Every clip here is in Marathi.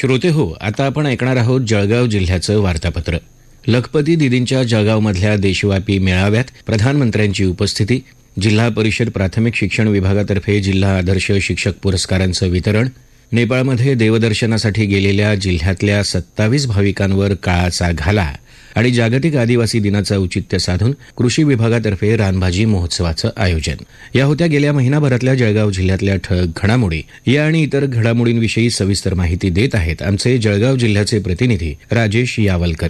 श्रोते हो आता आपण ऐकणार आहोत जळगाव जिल्ह्याचं वार्तापत्र. लखपती दिदींच्या जळगावमधल्या देशव्यापी मेळाव्यात प्रधानमंत्र्यांची उपस्थिती जिल्हा परिषद प्राथमिक शिक्षण विभागातर्फे जिल्हा आदर्श शिक्षक पुरस्कारांचं वितरण नेपाळमध्ये देवदर्शनासाठी गेलेल्या जिल्ह्यातल्या सत्तावीस भाविकांवर काळाचा घाला आणि जागतिक आदिवासी दिनाचं औचित्य साधून कृषी विभागातर्फे रानभाजी महोत्सवाचं आयोजन. या होत्या गेल्या महिनाभरातल्या जळगाव जिल्ह्यातल्या ठळक घडामोडी. या आणि इतर घडामोडींविषयी सविस्तर माहिती देत आहेत आमचे जळगाव जिल्ह्याचे प्रतिनिधी राजेश यावलकर.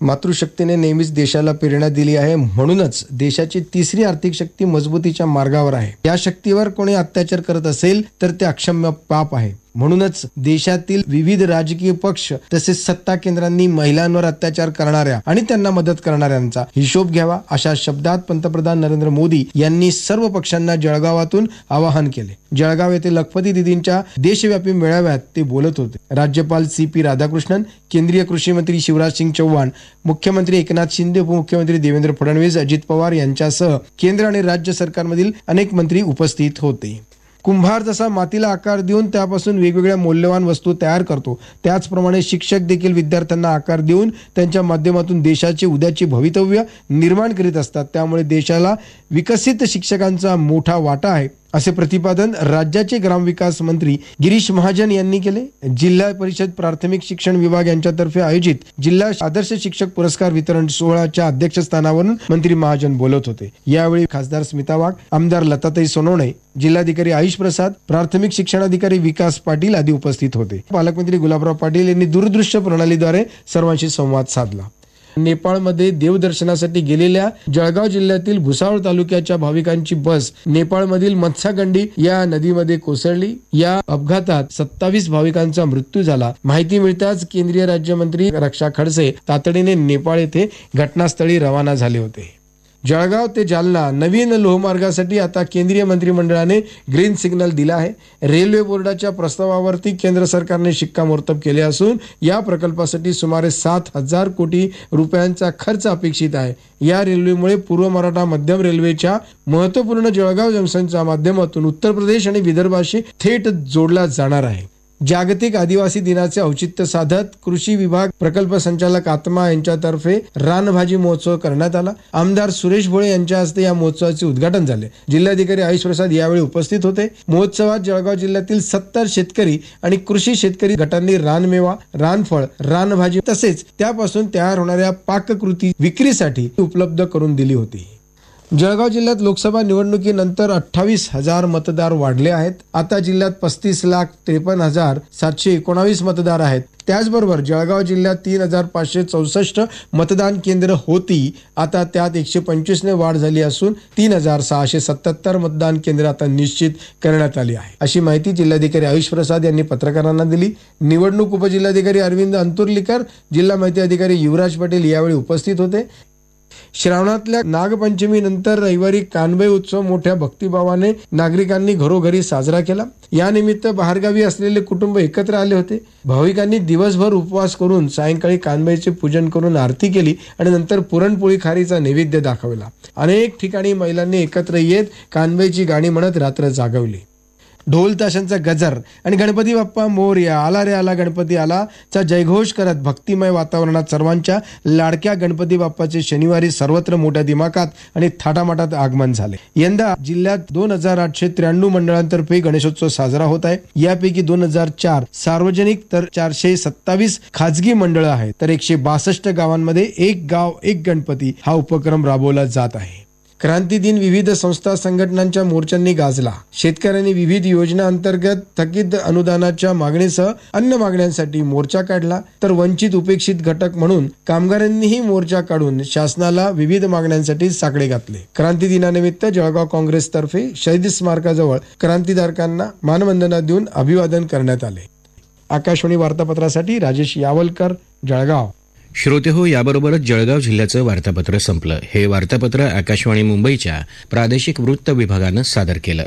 मातृशक्तीने नेहमीच देशाला प्रेरणा दिली आहे म्हणूनच देशाची तिसरी आर्थिक शक्ती मजबूतीच्या मार्गावर आहे. या शक्तीवर कोणी अत्याचार करत असेल तर ते अक्षम्य पाप आहे. म्हणूनच देशातील विविध राजकीय पक्ष तसेच सत्ता केंद्रांनी महिलांवर अत्याचार करणाऱ्या आणि त्यांना मदत करणाऱ्यांचा हिशोब घ्यावा अशा शब्दात पंतप्रधान नरेंद्र मोदी यांनी सर्व पक्षांना जळगावातून आवाहन केले. जळगाव येथे लखपती दिदींच्या देशव्यापी मेळाव्यात ते बोलत होते. राज्यपाल सी पी राधाकृष्णन केंद्रीय कृषी मंत्री शिवराज सिंग चौहान मुख्यमंत्री एकनाथ शिंदे उपमुख्यमंत्री देवेंद्र फडणवीस अजित पवार यांच्यासह केंद्र आणि राज्य सरकारमधील अनेक मंत्री उपस्थित होते. कुंभार जसा मातीला आकार देऊन त्यापासून वेगवेगळ्या मौल्यवान वस्तू तयार करतो त्याचप्रमाणे शिक्षक देखील विद्यार्थ्यांना आकार देऊन त्यांच्या माध्यमातून देशाचे उद्याचे भवितव्य निर्माण करीत असतात. त्यामुळे देशाला विकसित शिक्षकांचा मोठा वाटा आहे. असे प्रतिपादन राज्याचे ग्रामविकास मंत्री गिरीश महाजन यांनी केले. जिल्हा परिषद प्राथमिक शिक्षण विभाग यांच्यातर्फे आयोजित जिल्हा आदर्श शिक्षक पुरस्कार वितरण सोहळ्याच्या अध्यक्षस्थानावरून मंत्री महाजन बोलत होते. यावेळी खासदार स्मिता वाघ आमदार लताताई सोनवणे जिल्हाधिकारी आयुष प्रसाद प्राथमिक शिक्षणाधिकारी विकास पाटील आदी उपस्थित होते. पालकमंत्री गुलाबराव पाटील यांनी दूरदृश्य प्रणालीद्वारे सर्वांशी संवाद साधला. नेपाळमध्ये देवदर्शनासाठी गेलेल्या जळगाव जिल्ह्यातील भुसावळ तालुक्याच्या भाविकांची बस नेपाळमधील मत्स्यागंडी या नदीमध्ये कोसळली. या अपघातात सत्तावीस भाविकांचा मृत्यू झाला. माहिती मिळताच केंद्रीय राज्यमंत्री रक्षा खडसे तातडीने नेपाळ येथे घटनास्थळी रवाना झाले होते. जळगाव ते जालना नवीन लोहमार्गासाठी आता केंद्रीय मंत्रिमंडळाने ग्रीन सिग्नल दिला आहे. रेल्वे बोर्डाच्या प्रस्तावावरती केंद्र सरकारने शिक्कामोर्तब केले असून या प्रकल्पासाठी सुमारे सात हजार कोटी रुपयांचा खर्च अपेक्षित आहे. या रेल्वेमुळे पूर्व मराठा मध्यम रेल्वेच्या महत्त्वपूर्ण जळगाव जंक्शनच्या माध्यमातून उत्तर प्रदेश आणि विदर्भाशी थेट जोडला जाणार आहे. जागतिक आदिवासी दिनाचे औचित्य साधत कृषी विभाग प्रकल्प संचालक आत्मा यांच्यातर्फे रानभाजी महोत्सव करण्यात आला. आमदार सुरेश भोळे यांच्या हस्ते या महोत्सवाचे उद्घाटन झाले. जिल्हाधिकारी आयुष प्रसाद यावेळी उपस्थित होते. महोत्सवात जळगाव जिल्ह्यातील सत्तर शेतकरी आणि कृषी शेतकरी गटांनी रानमेवा रानफळ रानभाजी तसेच त्यापासून तयार होणाऱ्या पाककृती विक्रीसाठी उपलब्ध करून दिली होती. जळगाव जिल्ह्यात लोकसभा निवडणुकीनंतर अठ्ठावीस हजार मतदार वाढले आहेत. आता जिल्ह्यात पस्तीस लाख त्रेपन्न हजार सातशे एकोणावीस मतदार आहेत. त्याचबरोबर जळगाव जिल्ह्यात तीन हजार पाचशे चौसष्ट मतदान केंद्र होती. आता त्यात एकशे पंचवीसने वाढ झाली असून तीन हजार सहाशे सत्याहत्तर मतदान केंद्र आता निश्चित करण्यात आली आहे. अशी माहिती जिल्हाधिकारी आयुष प्रसाद यांनी पत्रकारांना दिली. निवडणूक उपजिल्हाधिकारी अरविंद अंतुर्लीकर जिल्हा माहिती अधिकारी युवराज पाटील यावेळी उपस्थित होते. श्रावणातल्या नागपंचमीनंतर रविवारी कानबाई उत्सव मोठ्या भक्तिभावाने नागरिकांनी घरोघरी साजरा केला. यानिमित्त बाहेरगावी असलेले कुटुंब एकत्र आले होते. भाविकांनी दिवसभर उपवास करून सायंकाळी कानबाईचे पूजन करून आरती केली आणि नंतर पुरणपोळी खारीचा नैवेद्य दाखवला. अनेक ठिकाणी महिलांनी एकत्र येत कानबाईची गाणी म्हणत रात्र जागवली. ढोल ताशांचा गजर. आणि गणपती बाप्पा मोर्या आला रे आला गणपती आला चा जयघोष करत भक्तिमय वातावरणात सर्वांच्या लाडक्या गणपती बाप्पाचे शनिवारी सर्वत्र मोठ्या दिमाखात आणि थाटामाटात आगमन झाले. यंदा जिल्ह्यात दोन हजार आठशे त्र्याण्णव मंडळांतर्फे गणेशोत्सव साजरा होत आहे. यापैकी दोन हजार चार सार्वजनिक तर चारशे सत्तावीस खाजगी मंडळं आहेत. तर एकशे बासष्ट गावांमध्ये एक गाव एक गणपती हा उपक्रम राबवला जात आहे. क्रांती दिन विविध संस्था संघटनांच्या मोर्चांनी गाजला. शेतकऱ्यांनी विविध योजना अंतर्गत थकीत अनुदानाच्या मागणीसह अन्य मागण्यांसाठी मोर्चा काढला. तर वंचित उपेक्षित घटक म्हणून कामगारांनीही मोर्चा काढून शासनाला विविध मागण्यांसाठी साकडे घातले. क्रांती दिनानिमित्त जळगाव काँग्रेसतर्फे शहीद स्मारकाजवळ क्रांतीधारकांना मानवंदना देऊन अभिवादन करण्यात आले. आकाशवाणी वार्तापत्रासाठी राजेश यावलकर जळगाव. श्रोते हो याबरोबरच जळगाव जिल्ह्याचं वार्तापत्र संपलं. हे वार्तापत्र आकाशवाणी मुंबईच्या प्रादेशिक वृत्त विभागानं सादर केलं.